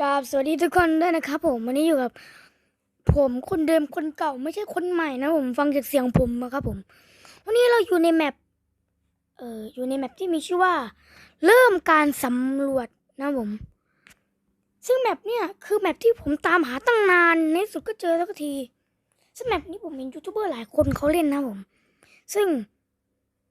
กราบสวัสดีทุกคนด้วยนะครับผมวันนี้อยู่กับ ผมคนเดิมคนเก่าไม่ใช่คนใหม่นะผมฟังจากเสียงผมนะครับผม วันนี้เราอยู่ในแมปเอ่ออยู่ในแมปที่มีชื่อว่า เริ่มการสำรวจนะผม ซึ่งแมปเนี่ยคือแมปที่ผมตามหาตั้งนานในสุดก็เจอสักที ซึ่งแมปนี้ผมเห็นยูทูบเบอร์หลายคนเขาเล่นนะผม ซึ่ง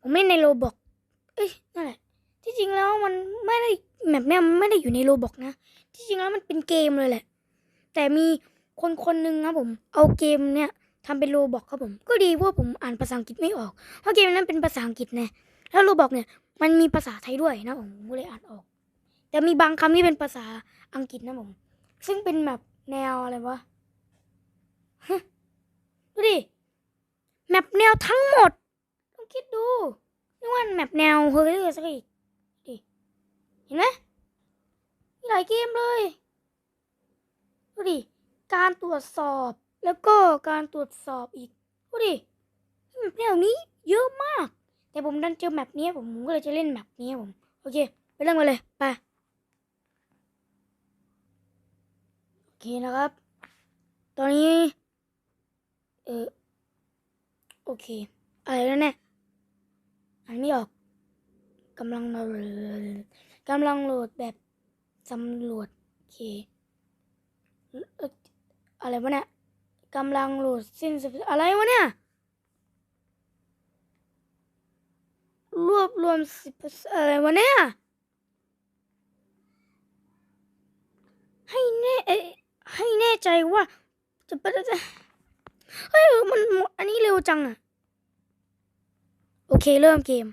ผมเล่นในโรบอกเอ้ยนั่นแหละที่จริงแล้วมันไม่ได้แมปเนี่ยไม่ได้อยู่ในโรบอกนะ จริงแล้วมันเป็นเกมเลยแหละ แต่มีคนคนหนึ่งครับผม เอาเกมเนี่ยทำเป็นโรบอกครับผม ก็ดีเพราะผมอ่านภาษาอังกฤษไม่ออก เพราะเกมนั้นเป็นภาษาอังกฤษนะแล้วโรบอกเนี่ยมันมีภาษาไทยด้วยนะผมก็เลยอ่านออก แต่มีบางคำที่เป็นภาษาอังกฤษนะผม ซึ่งเป็นแบบแนวอะไรวะดูดิแมปแนวทั้งหมดลองคิดดูนี่ว่าแมปแนวเฮ้ยสักอีกดิเห็นไหม มีหลายเกมเลยดูดิ การตรวจสอบแล้วก็การตรวจสอบอีกดูดิแมแนวนี้เยอะมาก แต่ผมดันเจอแมปนี้ผมก็เลยจะเล่นแมปนี้ผมโอเค ไปเริ่มกันเลยไปโอเคนะครับ ตอนนี้ เออโอเค อะไรแล้วเนี่ยอ่านไม่ออกกำลังโหลดกำลังโหลดแบบ สำรวจโอเคอะไรวะเนี่ยกำลังโหลดสิ้นสุดอะไรวะเนี่ย รวบรวมสิบอะไรวะเนี่ย ให้แน่เอ้ให้แน่ใจว่า จะเป็นจะเฮ้ยมันอันนี้เร็วจังอะโอเค เริ่มเกม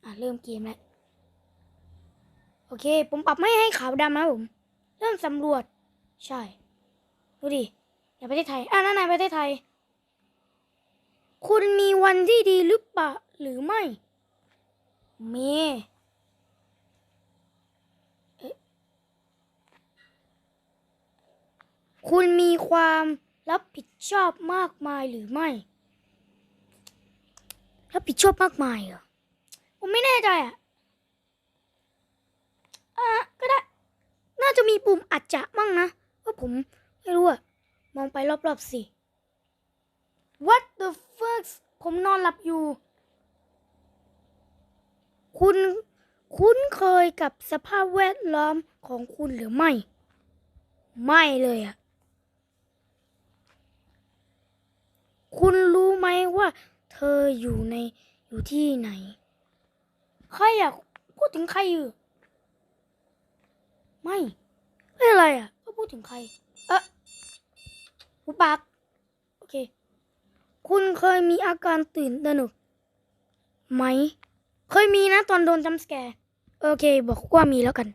อะ เริ่มเกมแล้ว โอเค ผมปรับไม่ให้ขาวดำนะผม เริ่มสำรวจ ใช่ ดูดิอย่าประเทศไทย อะนั่นไหนประเทศไทย คุณมีวันที่ดีหรือเปล่าหรือไม่ มีคุณมีความรับผิดชอบมากมายหรือไม่ รับผิดชอบมากมายเหรอ ผมไม่แน่ใจอะอะก็ได้ น่าจะมีปุ่มอัจจะมั่งนะว่าผมไม่รู้อะมองไปรอบๆสิ What the fuck ผมนอนหลับอยู่ คุณคุ้นเคยกับสภาพแวดล้อมของคุณหรือไม่ ไม่เลยอะคุณรู้ไหมว่าเธออยู่ในอยู่ที่ไหน ใครอะพูดถึงใครอยู่ไม่ไม่อะไรอะก็พูดถึงใคร เอะหูปากโอเค คุณเคยมีอาการตื่นตระหนกไหม เคยมีนะตอนโดนจัมสแกร์โอเค บอกว่ามีแล้วกัน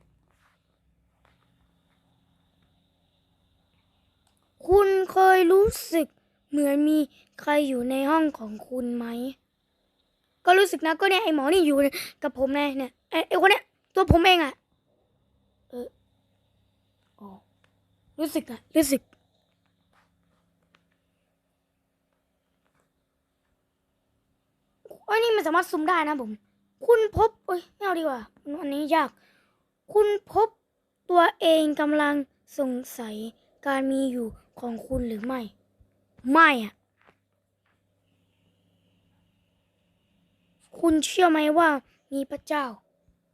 คุณเคยรู้สึกเหมือนมีใครอยู่ในห้องของคุณไหม ก็รู้สึกนะก็เนี่ยไอหมอนี่อยู่กับผมไงเนี่ยไอไอคนเนี้ยตัวผมเองอะเอออ๋อรู้สึกอะรู้สึกอันนี้มันสามารถซูมได้นะผม คุณพบเอ้ยไม่เอาดีกว่าอันนี้ยาก คุณพบตัวเองกำลังสงสัยการมีอยู่ของคุณหรือไม่ ไม่อะ คุณเชื่อไหมว่ามีพระเจ้า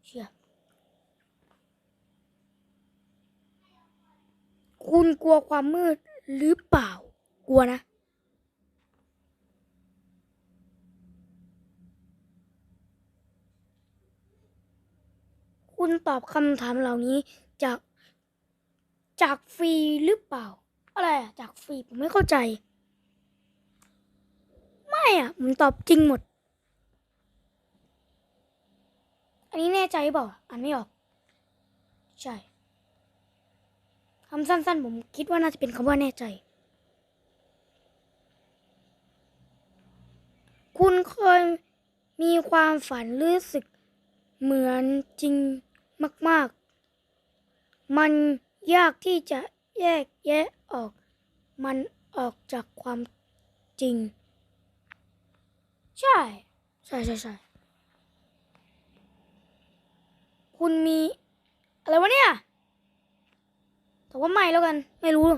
เชื่อ คุณกลัวความมืดหรือเปล่า กลัวนะ คุณตอบคำถามเหล่านี้จากจากฟรีหรือเปล่า อะไรจากฟรีผมไม่เข้าใจ ไม่อะผมตอบจริงหมด อันนี้แน่ใจเปล่าอ่านไม่ออก ใช่คำสั้นๆ ผมคิดว่าน่าจะเป็นคำว่าแน่ใจ คุณเคยมีความฝันรู้สึกเหมือนจริงมาก ๆ มันยากที่จะแยกแยะออก มันออกจากความจริง ใช่ ใช่ใช่ใช่ คุณมี อะไรวะเนี่ยแต่ว่าไม่แล้วกัน ไม่รู้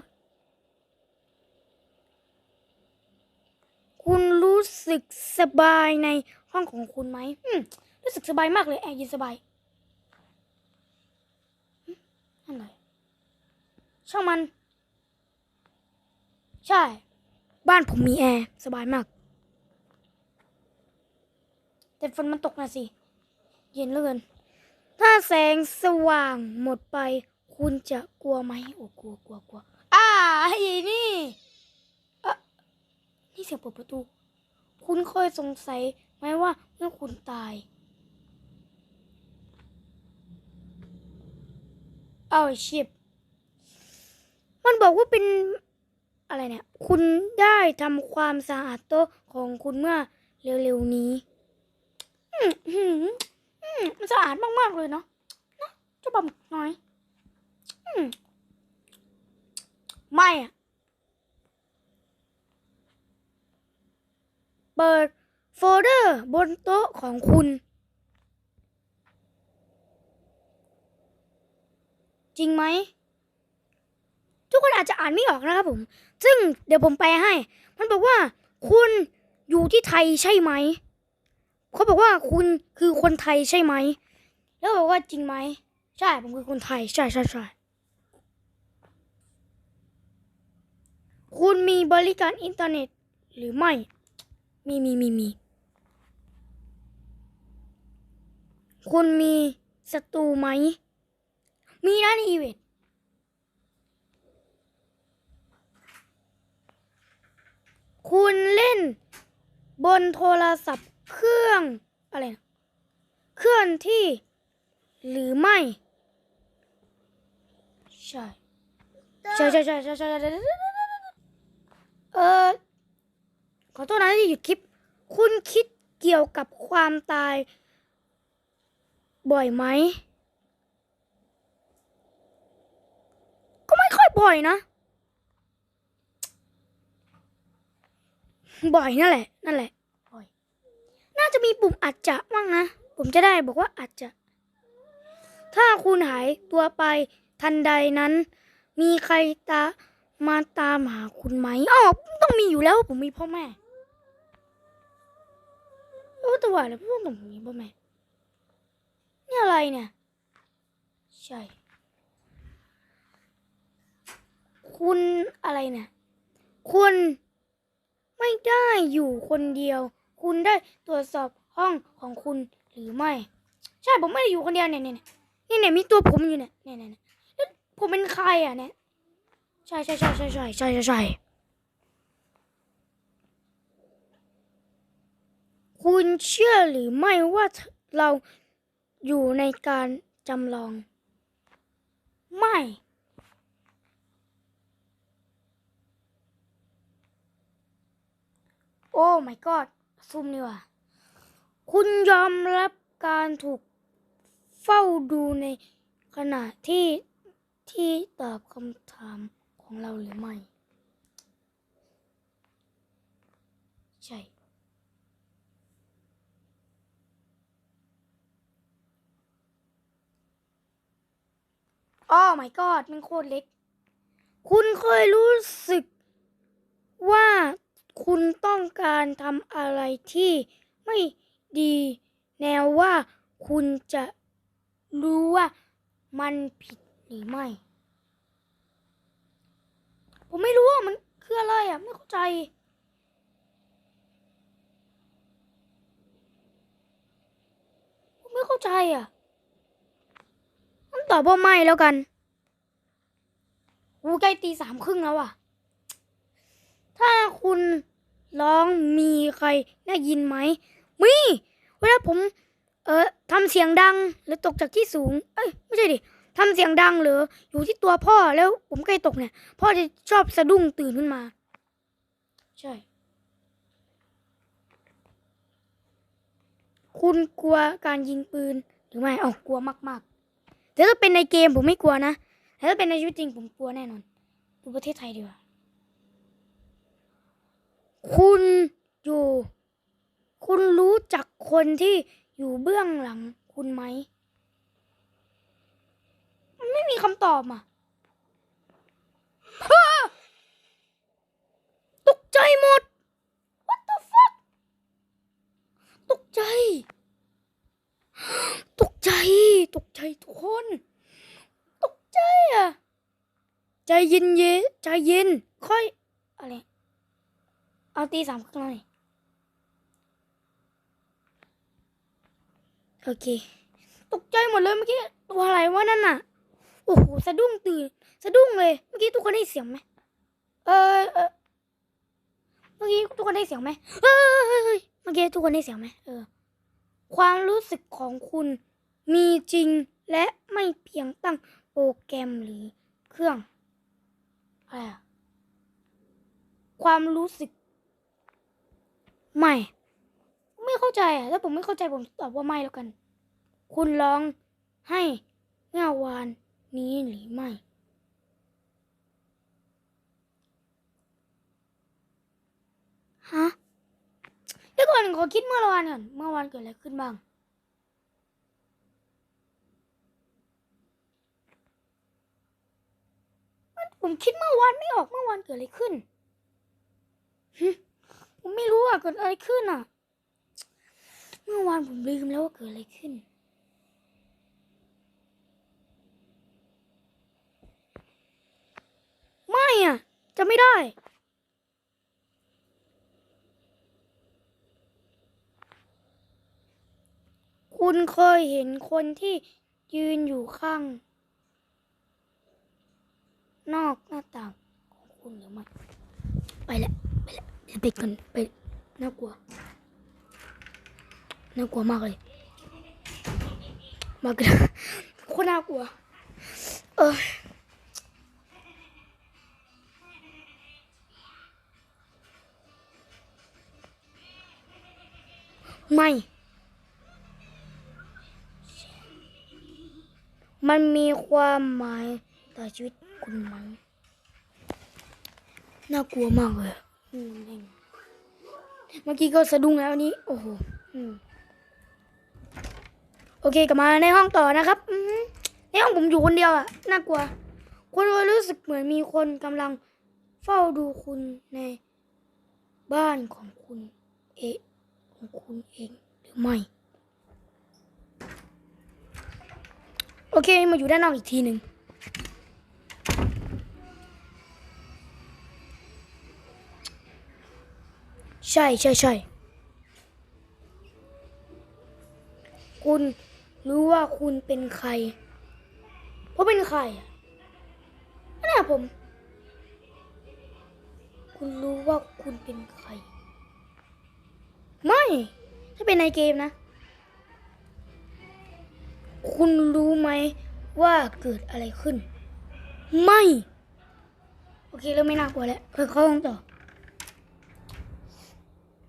คุณรู้สึกสบายในห้องของคุณไหมอืมรู้สึกสบายมากเลยแอร์เย็นสบายอืมนั่นช่างมัน ใช่ บ้านผมมีแอร์สบายมาก แต่ฝนมันตกนะสิ เย็นเหลือเกิน ถ้าแสงสว่างหมดไป คุณจะกลัวไหมโอ้กลัวกลัวกลัวอ่าไอ้นี่อะนี่เสียงเปิดประตู คุณเคยสงสัยไหมว่าเมื่อคุณตาย เอาชิบมันบอกว่าเป็นอะไรเนี่ย คุณได้ทำความสะอาดโต๊ะของคุณเมื่อเร็วๆนี้ อืม มอืมมันสะอาดมากๆเลยเนาะนะเจะบอกน้อยอืมไม่อะเปิดโฟลเดอร์บนโต๊ะของคุณ จริงไหม ทุกคนอาจจะอ่านไม่ออกนะครับผม ซึ่งเดี๋ยวผมแปลให้ มันบอกว่าคุณอยู่ที่ไทยใช่ไหม เขาบอกว่าคุณคือคนไทยใช่ไหม แล้วบอกว่าจริงไหม ใช่ ผมคือคนไทย ใช่ใช่ใช่คุณมีบริการอินเทอร์เน็ตหรือไม่ มีมีมีมี คุณมีศัตรูไหม มีนะในอีเวนต์คุณเล่นบนโทรศัพท์ เครื่องอะไรเคลื่อนที่ หรือไม่ใช่ใช่ใช่ใช่ใช่ใช่ใช่เออขอโทษนะที่หยุดคลิป คุณคิดเกี่ยวกับความตาย บ่อยไหม ก็ไม่ค่อยบ่อยนะ บ่อยนั่นแหละ นั่นแหละ น่าจะมีปุ่มอาจจะมั่งนะ ผมจะได้บอกว่าอาจจะ ถ้าคุณหายตัวไปทันใดนั้น มีใครตามาตามหาคุณไหมอ๋อต้องมีอยู่แล้วผมมีพ่อแม่โอ้แต่ว่าแล้วพวกผมมีพ่อแม่นี่อะไรเนี่ย ใช่ คุณอะไรเนี่ย คุณไม่ได้อยู่คนเดียว คุณได้ตรวจสอบห้องของคุณหรือไม่ ใช่ผมไม่ได้อยู่คนเดียวเนี่ยเนี่ยเนี่ยเนี่ยมีตัวผมอยู่เนี่ยเนี่ยเนี่ยแล้วผมเป็นใครอะเนี่ยใช่ใช่ใช่ใช่ใช่ใช่ใช่ใช่คุณเชื่อหรือไม่ว่าเราอยู่ในการจำลอง ไม่ โอ้ my god ซุ่มนี่ว่ะคุณยอมรับการถูกเฝ้าดูในขณะที่ที่ตอบคำถามของเราหรือไม่ ใช่อ้อ my god มันโคตรเล็ก คุณเคยรู้สึกว่า คุณต้องการทำอะไรที่ไม่ดีแนวว่าคุณจะรู้ว่ามันผิดหรือไม่ ผมไม่รู้ว่ามันคืออะไรอะ ไม่เข้าใจ ผมไม่เข้าใจอะผมตอบว่าไม่แล้วกันอูใกล้ตีสามครึ่งแล้วอะ ถ้าคุณร้องมีใครได้ยินไหมมีเวลาผม เออทำเสียงดังหรือตกจากที่สูง เอ้ยไม่ใช่ดิทำเสียงดังหรืออยู่ที่ตัวพ่อแล้วผมใกล้ตกเนี่ย พ่อจะชอบสะดุ้งตื่นขึ้นมา ใช่ คุณกลัวการยิงปืนหรือไม่เอากลัวมากๆแต่ถ้าเป็นในเกมผมไม่กลัวนะแต่ถ้าเป็นในชีวิตจริงผมกลัวแน่นอนดูประเทศไทยดีกว่า คุณอยู่ คุณรู้จักคนที่อยู่เบื้องหลังคุณไหม ไม่มีคำตอบอะตกใจหมด what the fuck ตกใจ ตกใจ ตกใจทุกคน ตกใจอะ ใจเย็นเยใจเย็น ค่อย อะไร เอาตีสามครั้งหน่อยโอเค ตกใจหมดเลยเมื่อกี้ตัวอะไรวะนั่นน่ะ โอ้โหสะดุ้งตื่น สะดุ้งเลย เมื่อกี้ทุกคนได้เสียงไหมเออเออเมื่อกี้ทุกคนได้เสียงไหมเฮ้ยเฮ้ยเฮ้ยเมื่อกี้ทุกคนได้เสียงไหมเออ ความรู้สึกของคุณมีจริงและไม่เพียงตั้งโปรแกรมหรือเครื่องอะไรอะความรู้สึก ไม่ ไม่เข้าใจอะถ้าผมไม่เข้าใจผมตอบว่าไม่แล้วกัน คุณร้องให้เมื่อวานนี้หรือไม่ฮะเดี๋ยวก่อนขอคิดเมื่อวานก่อนเมื่อวานเกิดอะไรขึ้นบ้างผมคิดเมื่อวานไม่ออกเมื่อวานเกิดอะไรขึ้นหึ ผมไม่รู้อะเกิดอะไรขึ้นอะ เมื่อวานผมลืมแล้วว่าเกิดอะไรขึ้น ไม่อะ จะไม่ได้คุณเคยเห็นคนที่ยืนอยู่ข้าง นอกหน้าต่างของคุณหรือไม่ ไปแล้ว ไปแล้วเดี๋ยวปิดกันไปน่ากลัวน่ากลัวมากเลยมากเลยโคตรน่ากลัว เออไม่ มันมีความหมายต่อชีวิตคุณไหมน่ากลัวมากเลย เมื่อกี้ก็สะดุ้งแล้วนี้ โอ้โหโอเคกลับมาในห้องต่อนะครับในห้องผมอยู่คนเดียวอะน่ากลัว คุณรู้สึกเหมือนมีคนกำลังเฝ้าดูคุณในบ้านของคุณเอะของคุณเองหรือไม่ โอเคมาอยู่ด้านนอกอีกทีหนึ่ง ใช่ใช่ใช่คุณรู้ว่าคุณเป็นใครเพราะเป็นใครอะนั่นน่ะผม คุณรู้ว่าคุณเป็นใคร ไม่ ถ้าเป็นในเกมนะ คุณรู้ไหมว่าเกิดอะไรขึ้น ไม่ โอเค เริ่มไม่น่ากลัวแล้วเอเข้าห้องต่อ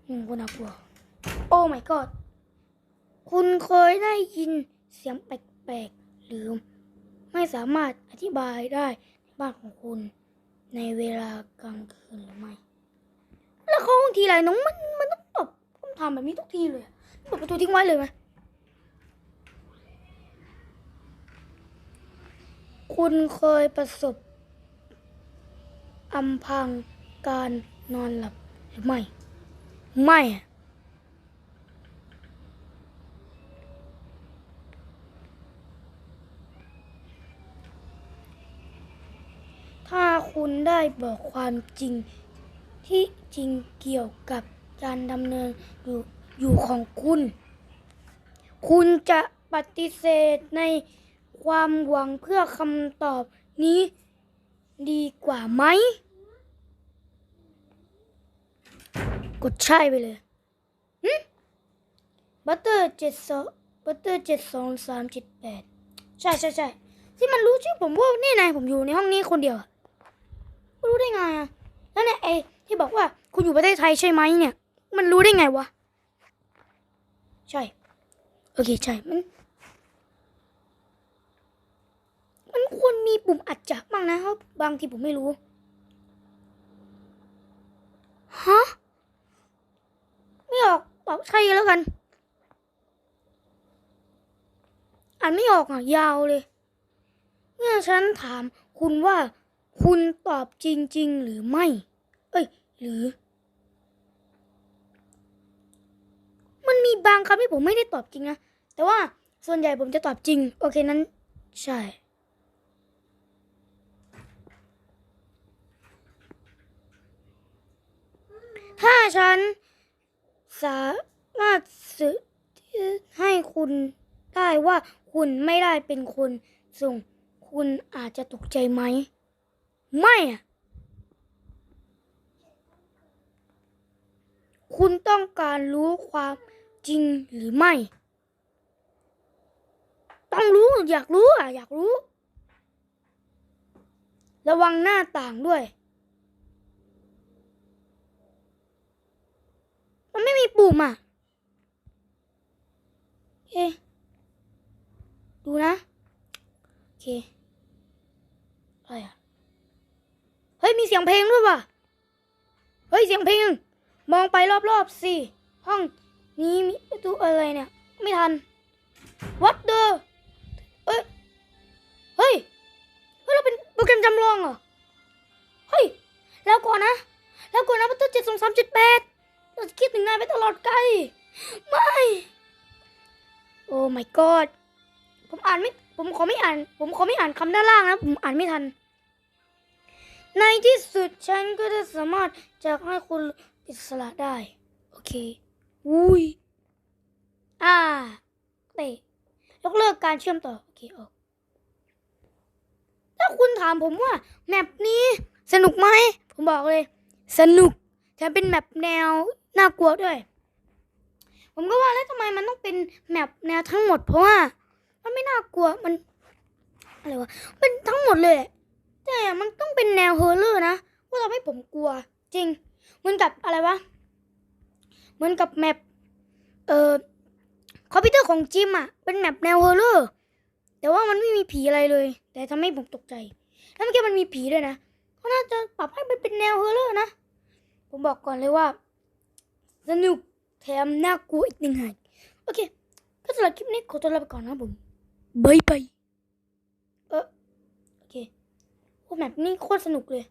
อืมก็น่ากลัว โอ้ my god คุณเคยได้ยินเสียงแปลกๆหรือไม่สามารถอธิบายได้ในบ้านของคุณ ในเวลากลางคืนหรือไม่ แล้วเขาบางทีไรน้องมันมันต้องตอบคำถามแบบนี้ทุกทีเลยเปิดประตูทิ้งไว้เลยไหมคุณเคยประสบอำพังการนอนหลับหรือไม่ ไม่ ถ้าคุณได้บอกความจริงที่จริงเกี่ยวกับการดำเนินอยู่อยู่ของคุณ คุณจะปฏิเสธในความหวังเพื่อคำตอบนี้ดีกว่าไหม กดใช่ไปเลยบัตเตอร์เจ็ดสองบัตเตอร์เจ็ดสองสามเจ็ดแปดใช่ใช่ใช่ที่มันรู้ชื่อผมว่านี่นายผมอยู่ในห้องนี้คนเดียวรู้ได้ไงอะแล้วเนี่ยไอ้ที่บอกว่าคุณอยู่ประเทศไทยใช่ไหมเนี่ย มันรู้ได้ไงวะ ใช่ โอเคใช่มันมันควรมีปุ่มอัดจับบ้างนะเพราะบางทีผมไม่รู้ฮะ ไม่อกตอบใช่แล้วกัน อ่านไม่ออกอะ ยาวเลย เมื่อฉันถามคุณว่าคุณตอบจริง ๆ หรือไม่ เอ้ย หรือ มันมีบางคำที่ผมไม่ได้ตอบจริงนะ แต่ว่าส่วนใหญ่ผมจะตอบจริง โอเคนั้น ใช่ถ้าฉัน สามารถสื่อให้คุณได้ว่าคุณไม่ได้เป็นคนส่ง คุณอาจจะตกใจไหม ไม่คุณต้องการรู้ความจริงหรือไม่ ต้องรู้อยากรู้อะ อยากรู้ ระวังหน้าต่างด้วย มันไม่มีปุ่มอะโอเคดูนะ โอเคอะไรอะ เฮ้ย มีเสียงเพลงด้วยว่ะ เฮ้ย เสียงเพลง มองไปรอบๆสิ ห้องนี้มีประตูอะไรเนี่ย ไม่ทัน What the เอ้ย เฮ้ย เฮ้ย เราเป็นโปรแกรมจำลองเหรอ เฮ้ย แล้วก่อนนะ แล้วก่อนนะประตูเจ็ดสองสามเจ็ดแปด เราจะคิดถึงนายไปตลอดกล ไม่ โอ้ my god ผมอ่านไม่ ผมขอไม่อ่าน ผมขอไม่อ่านคำด้านล่างนะ ผมอ่านไม่ทัน ในที่สุดฉันก็ได้สามารถจะให้คุณอิสระได้ โอเค อุ้ย อ่าเตะยกเลิกการเชื่อมต่อ โอเคออกถ้าคุณถามผมว่า แมปนี้สนุกไหม ผมบอกเลย สนุกแถมเป็นแมปแนว น่ากลัวด้วย ผมก็ว่าแล้วทำไมมันต้องเป็นแมปแนวทั้งหมด เพราะว่า มันไม่น่ากลัวมันอะไรวะเป็นทั้งหมดเลย แต่มันต้องเป็นแนวเฮอร์เลอร์นะว่าทำให้ผมกลัว จริง เหมือนกับอะไรวะเหมือนกับแมปเอ่อคอมพิวเตอร์ของจิมอะเป็นแมปแนวเฮอร์เลอร์แต่ว่ามันไม่มีผีอะไรเลย แต่ทำให้ผมตกใจ แล้วเมื่อกี้มันมีผีด้วยนะเขาน่าจะปรับให้มันเป็นแนวเฮอร์เลอร์นะ ผมบอกก่อนเลยว่า สนุกแถมน่ากลัวอีกหนึ่งหากโอเคก็สำหรับคลิปนี้ขอตัวลาไปก่อนนะครับผมบายบายเออโอเคโอ้แมปนี้โคตรสนุกเลย